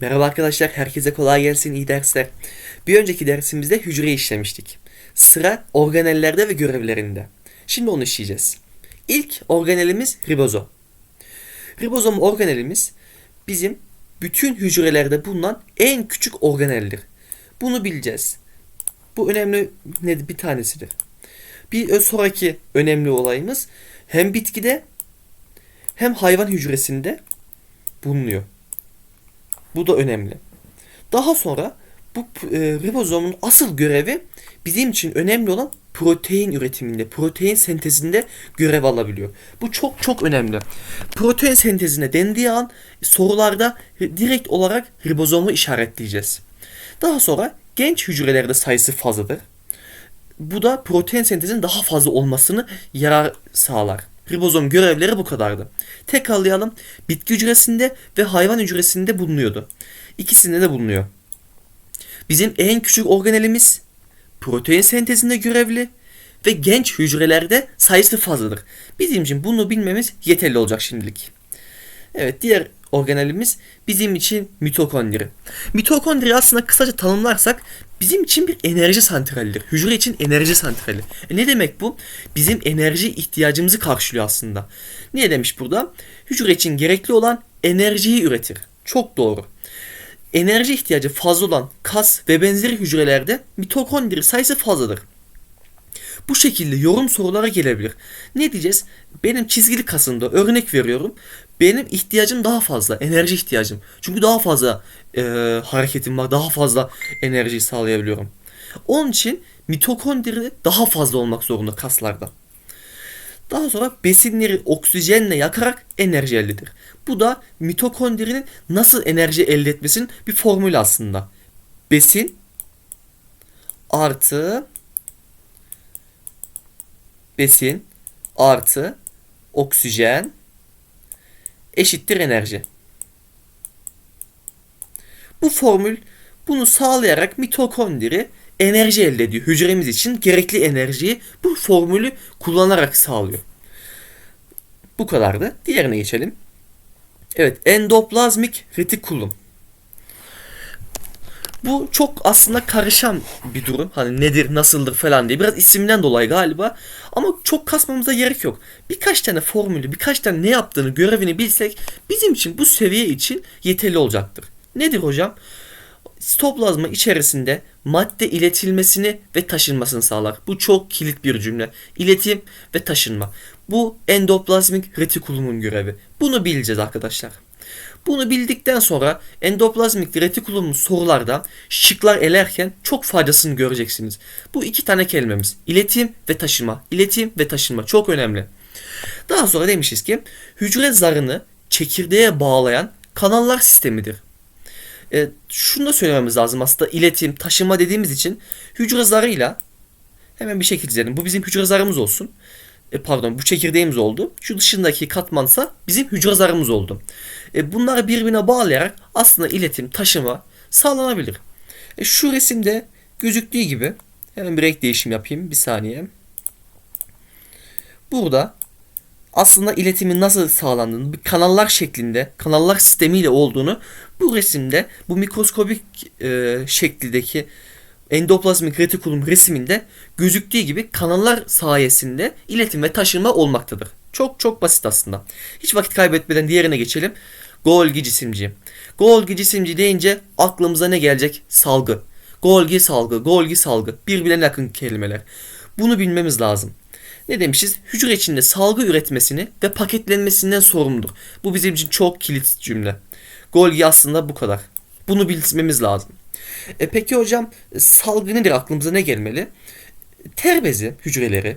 Merhaba arkadaşlar, herkese kolay gelsin, iyi dersler. Bir önceki dersimizde hücre işlemiştik. Sıra organellerde ve görevlerinde. Şimdi onu işleyeceğiz. İlk organelimiz ribozom. Ribozom organelimiz bizim bütün hücrelerde bulunan en küçük organeldir. Bunu bileceğiz. Bu önemli ne bir tanesidir. Bir sonraki önemli olayımız hem bitkide hem hayvan hücresinde bulunuyor. Bu da önemli. Daha sonra bu e, ribozomun asıl görevi bizim için önemli olan protein üretiminde, protein sentezinde görev alabiliyor. Bu çok çok önemli. Protein sentezine dendiği an sorularda direkt olarak ribozomu işaretleyeceğiz. Daha sonra genç hücrelerde sayısı fazladır. Bu da protein sentezinin daha fazla olmasını yarar sağlar. Ribozom görevleri bu kadardı. Tekrarlayalım. Bitki hücresinde ve hayvan hücresinde bulunuyordu. İkisinde de bulunuyor. Bizim en küçük organelimiz protein sentezinde görevli ve genç hücrelerde sayısı fazladır. Bizim için bunu bilmemiz yeterli olacak şimdilik. Evet diğer organelimiz bizim için mitokondri. Mitokondri aslında kısaca tanımlarsak bizim için bir enerji santralidir. Hücre için enerji santrali. E ne demek bu? Bizim enerji ihtiyacımızı karşılıyor aslında. Niye demiş burada? Hücre için gerekli olan enerjiyi üretir. Çok doğru. Enerji ihtiyacı fazla olan kas ve benzeri hücrelerde mitokondri sayısı fazladır. Bu şekilde yorum sorulara gelebilir. Ne diyeceğiz? Benim çizgili kasımda örnek veriyorum. Benim ihtiyacım daha fazla. Enerji ihtiyacım. Çünkü daha fazla e, hareketim var. Daha fazla enerji sağlayabiliyorum. Onun için mitokondri daha fazla olmak zorunda kaslarda. Daha sonra besinleri oksijenle yakarak enerji elde edilir. Bu da mitokondrinin nasıl enerji elde etmesinin bir formülü aslında. Besin artı besin artı oksijen eşittir enerji. Bu formül bunu sağlayarak mitokondri enerji elde ediyor. Hücremiz için gerekli enerjiyi bu formülü kullanarak sağlıyor. Bu kadardı. Diğerine geçelim. Evet, endoplazmik retikulum. Bu çok aslında karışan bir durum. Hani nedir, nasıldır falan diye. Biraz isimden dolayı galiba. Ama çok kasmamıza gerek yok. Birkaç tane formülü, birkaç tane ne yaptığını, görevini bilsek bizim için bu seviye için yeterli olacaktır. Nedir hocam? Sitoplazma içerisinde madde iletilmesini ve taşınmasını sağlar. Bu çok kilit bir cümle. İletim ve taşınma. Bu endoplazmik retikulumun görevi. Bunu bileceğiz arkadaşlar. Bunu bildikten sonra endoplazmik retikulumun sorularda şıklar elerken çok faydasını göreceksiniz. Bu iki tane kelimemiz. İletim ve taşınma. İletim ve taşınma çok önemli. Daha sonra demişiz ki hücre zarını çekirdeğe bağlayan kanallar sistemidir. E, şunu da söylememiz lazım aslında iletim, taşıma dediğimiz için hücre zarıyla hemen bir şekil çizelim. Bu bizim hücre zarımız olsun. E, pardon bu çekirdeğimiz oldu. Şu dışındaki katmansa bizim hücre zarımız oldu. E, bunları birbirine bağlayarak aslında iletim, taşıma sağlanabilir. E, şu resimde gözüktüğü gibi hemen bir renk değişim yapayım bir saniye. Burada aslında iletimin nasıl sağlandığını, kanallar şeklinde, kanallar sistemiyle olduğunu bu resimde, bu mikroskobik e, şeklindeki endoplazmik retikulum resiminde gözüktüğü gibi kanallar sayesinde iletim ve taşınma olmaktadır. Çok çok basit aslında. Hiç vakit kaybetmeden diğerine geçelim. Golgi cisimci. Golgi cisimci deyince aklımıza ne gelecek? Salgı. Golgi salgı, Golgi salgı. Birbirine yakın kelimeler. Bunu bilmemiz lazım. Ne demişiz? Hücre içinde salgı üretmesini ve paketlenmesinden sorumludur. Bu bizim için çok kilit cümle. Golgi aslında bu kadar. Bunu bilmemiz lazım. E peki hocam salgı nedir? Aklımıza ne gelmeli? Ter bezi hücreleri,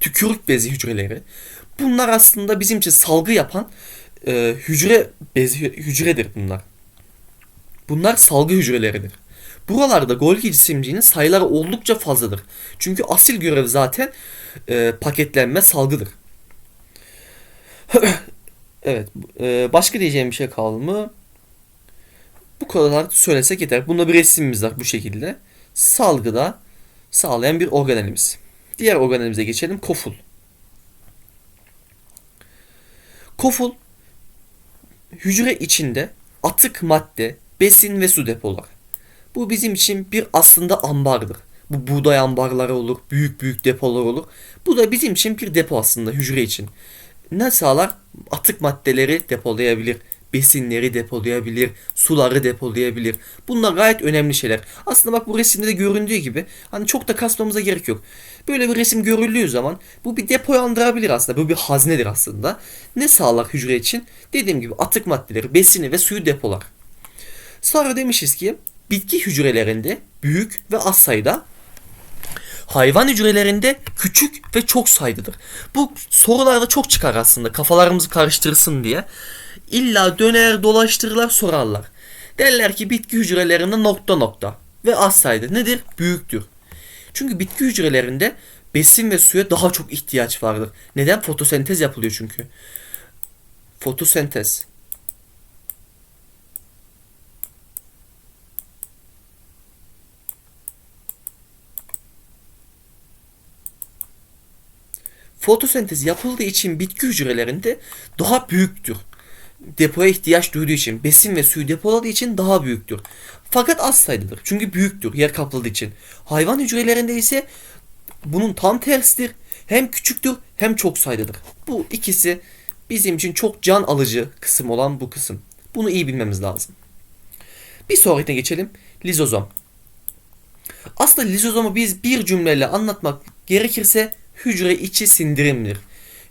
tükürük bezi hücreleri. Bunlar aslında bizim için salgı yapan e, hücre bezi hücredir bunlar. Bunlar salgı hücreleridir. Buralarda Golgi cisimciğinin sayıları oldukça fazladır. Çünkü asil görev zaten e, paketlenme salgıdır. evet. E, başka diyeceğim bir şey kaldı mı? Bu kadar söylesek yeter. Bunda bir resimimiz var bu şekilde. Salgıda sağlayan bir organelimiz. Diğer organelimize geçelim. Koful. Koful hücre içinde atık madde, besin ve su depolar. Bu bizim için bir aslında ambardır. Bu buğday ambarları olur, büyük büyük depolar olur. Bu da bizim için bir depo aslında hücre için. Ne sağlar? Atık maddeleri depolayabilir, besinleri depolayabilir, suları depolayabilir. Bunlar gayet önemli şeyler. Aslında bak bu resimde de göründüğü gibi hani çok da kasmamıza gerek yok. Böyle bir resim görüldüğü zaman bu bir depoyu andırabilir aslında. Bu bir haznedir aslında. Ne sağlar hücre için? Dediğim gibi atık maddeleri, besini ve suyu depolar. Sonra demişiz ki bitki hücrelerinde büyük ve az sayıda hayvan hücrelerinde küçük ve çok sayıdadır. Bu sorularda çok çıkar aslında kafalarımızı karıştırsın diye. İlla döner dolaştırırlar sorarlar. Derler ki bitki hücrelerinde nokta nokta ve az sayıda nedir? Büyüktür. Çünkü bitki hücrelerinde besin ve suya daha çok ihtiyaç vardır. Neden? Fotosentez yapılıyor çünkü. Fotosentez. Fotosentez yapıldığı için bitki hücrelerinde daha büyüktür. Depoya ihtiyaç duyduğu için, besin ve suyu depoladığı için daha büyüktür. Fakat az sayıdadır. Çünkü büyüktür yer kapladığı için. Hayvan hücrelerinde ise bunun tam tersidir. Hem küçüktür hem çok sayıdadır. Bu ikisi bizim için çok can alıcı kısım olan bu kısım. Bunu iyi bilmemiz lazım. Bir sonrakine geçelim. Lizozom. Aslında lizozomu biz bir cümleyle anlatmak gerekirse hücre içi sindirimdir.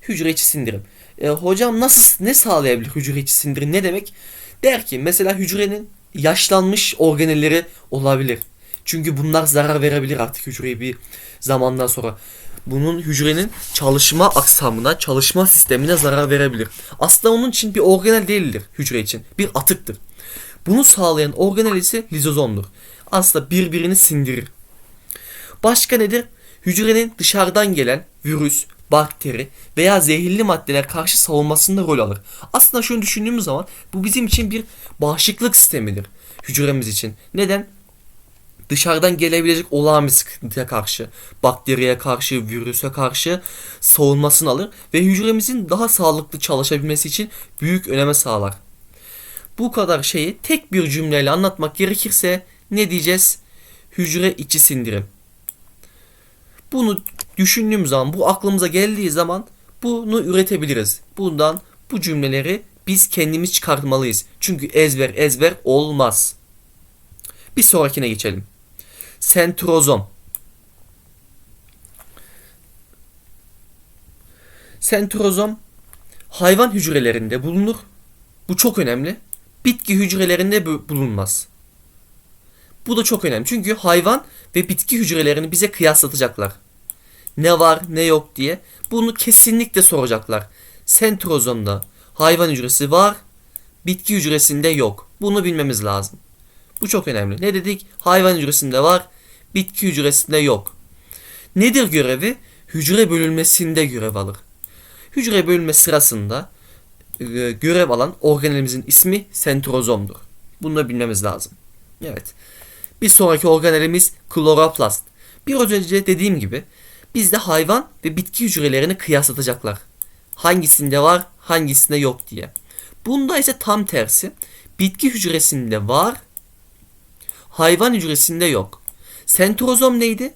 Hücre içi sindirim. E, hocam nasıl ne sağlayabilir hücre içi sindirim ne demek? Der ki mesela hücrenin yaşlanmış organelleri olabilir. Çünkü bunlar zarar verebilir artık hücreye bir zamandan sonra. Bunun hücrenin çalışma aksamına, çalışma sistemine zarar verebilir. Aslında onun için bir organel değildir hücre için. Bir atıktır. Bunu sağlayan organel ise lizozomdur. Aslında birbirini sindirir. Başka nedir? Hücrenin dışarıdan gelen virüs, bakteri veya zehirli maddeler karşı savunmasında rol alır. Aslında şunu düşündüğümüz zaman bu bizim için bir bağışıklık sistemidir hücremiz için. Neden? Dışarıdan gelebilecek olağan bir sıkıntıya karşı, bakteriye karşı, virüse karşı savunmasını alır ve hücremizin daha sağlıklı çalışabilmesi için büyük öneme sağlar. Bu kadar şeyi tek bir cümleyle anlatmak gerekirse ne diyeceğiz? Hücre içi sindirim. Bunu düşündüğüm zaman, bu aklımıza geldiği zaman bunu üretebiliriz. Bundan bu cümleleri biz kendimiz çıkartmalıyız. Çünkü ezber ezber olmaz. Bir sonrakine geçelim. Sentrozom. Sentrozom hayvan hücrelerinde bulunur. Bu çok önemli. Bitki hücrelerinde bulunmaz. Bu da çok önemli. Çünkü hayvan ve bitki hücrelerini bize kıyaslatacaklar. Ne var ne yok diye. Bunu kesinlikle soracaklar. Sentrozomda hayvan hücresi var, bitki hücresinde yok. Bunu bilmemiz lazım. Bu çok önemli. Ne dedik? Hayvan hücresinde var, bitki hücresinde yok. Nedir görevi? Hücre bölünmesinde görev alır. Hücre bölünme sırasında e, görev alan organelimizin ismi sentrozomdur. Bunu da bilmemiz lazım. Evet. Bir sonraki organelimiz kloroplast. Bir önce dediğim gibi bizde hayvan ve bitki hücrelerini kıyaslatacaklar. Hangisinde var, hangisinde yok diye. Bunda ise tam tersi. Bitki hücresinde var, hayvan hücresinde yok. Sentrozom neydi?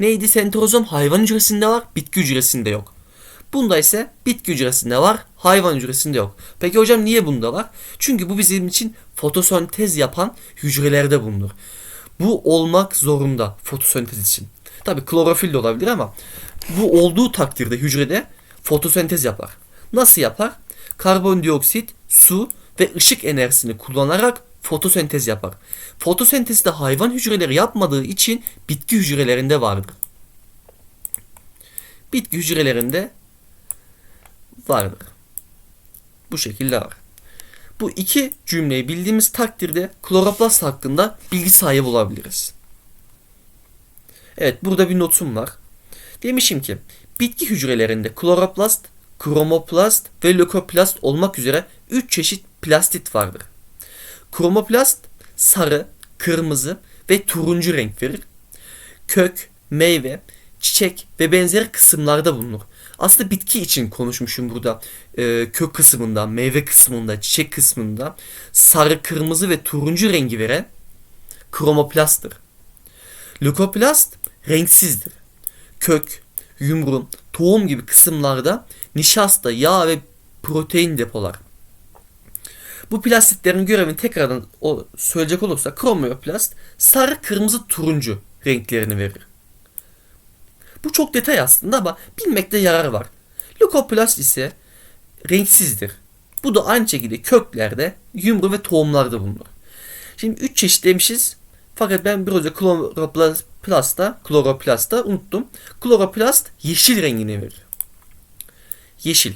Neydi sentrozom? Hayvan hücresinde var, bitki hücresinde yok. Bunda ise bitki hücresinde var, hayvan hücresinde yok. Peki hocam niye bunda var? Çünkü bu bizim için fotosentez yapan hücrelerde bulunur. Bu olmak zorunda fotosentez için. Tabi klorofil de olabilir ama bu olduğu takdirde hücrede fotosentez yapar. Nasıl yapar? Karbondioksit, su ve ışık enerjisini kullanarak fotosentez yapar. Fotosentezi de hayvan hücreleri yapmadığı için bitki hücrelerinde vardır. Bitki hücrelerinde vardır. Bu şekilde var. Bu iki cümleyi bildiğimiz takdirde kloroplast hakkında bilgi sahibi olabiliriz. Evet burada bir notum var. Demişim ki bitki hücrelerinde kloroplast, kromoplast ve lökoplast olmak üzere 3 çeşit plastit vardır. Kromoplast sarı, kırmızı ve turuncu renk verir. Kök, meyve, çiçek ve benzeri kısımlarda bulunur. Aslında bitki için konuşmuşum burada. Ee, kök kısmında, meyve kısmında, çiçek kısmında sarı, kırmızı ve turuncu rengi veren kromoplasttır. Lökoplast renksizdir. Kök, yumru, tohum gibi kısımlarda nişasta, yağ ve protein depolar. Bu plastiklerin görevini tekrardan o söyleyecek olursa kromoplast sarı, kırmızı, turuncu renklerini verir. Bu çok detay aslında ama bilmekte yarar var. Lökoplast ise renksizdir. Bu da aynı şekilde köklerde, yumru ve tohumlarda bulunur. Şimdi 3 çeşit demişiz. Fakat ben biraz kloroplasta, kloroplasta unuttum. Kloroplast yeşil rengini verir. Yeşil.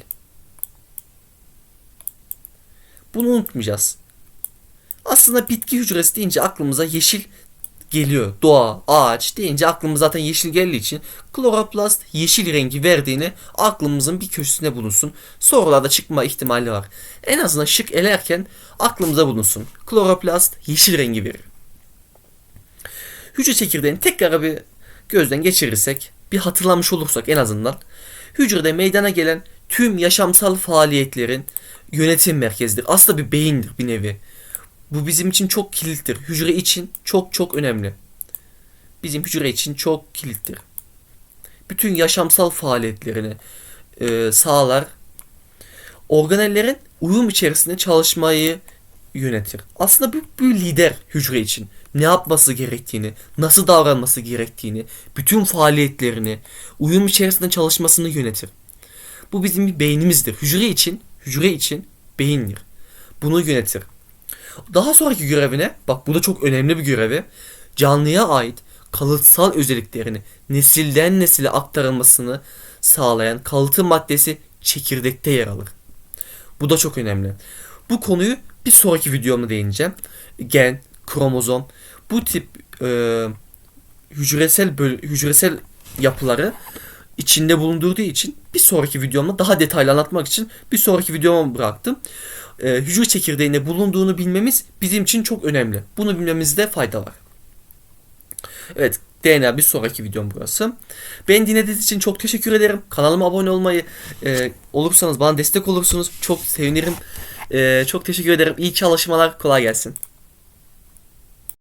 Bunu unutmayacağız. Aslında bitki hücresi deyince aklımıza yeşil geliyor. Doğa, ağaç deyince aklımıza zaten yeşil geldiği için kloroplast yeşil rengi verdiğini aklımızın bir köşesine bulunsun. Sorularda çıkma ihtimali var. En azından şık elerken aklımıza bulunsun. Kloroplast yeşil rengi verir. Hücre çekirdeğini tekrar bir gözden geçirirsek, bir hatırlamış olursak en azından hücrede meydana gelen tüm yaşamsal faaliyetlerin yönetim merkezidir. Aslında bir beyindir bir nevi. Bu bizim için çok kilittir. Hücre için çok çok önemli. Bizim hücre için çok kilittir. Bütün yaşamsal faaliyetlerini e, sağlar. Organellerin uyum içerisinde çalışmayı yönetir. Aslında bu, bu lider hücre için. Ne yapması gerektiğini, nasıl davranması gerektiğini, bütün faaliyetlerini, uyum içerisinde çalışmasını yönetir. Bu bizim bir beynimizdir. Hücre için, hücre için beyindir. Bunu yönetir. Daha sonraki görevine, bak bu da çok önemli bir görevi, canlıya ait kalıtsal özelliklerini nesilden nesile aktarılmasını sağlayan kalıtı maddesi çekirdekte yer alır. Bu da çok önemli. Bu konuyu bir sonraki videomda değineceğim. Gen, kromozom, bu tip e, hücresel böl- hücresel yapıları içinde bulundurduğu için bir sonraki videomda daha detaylı anlatmak için bir sonraki videoma bıraktım. E, hücre çekirdeğinde bulunduğunu bilmemiz bizim için çok önemli. Bunu bilmemizde fayda var. Evet DNA bir sonraki videom burası. Beni dinlediğiniz için çok teşekkür ederim. Kanalıma abone olmayı e, olursanız bana destek olursunuz. Çok sevinirim. E, çok teşekkür ederim. İyi çalışmalar. Kolay gelsin.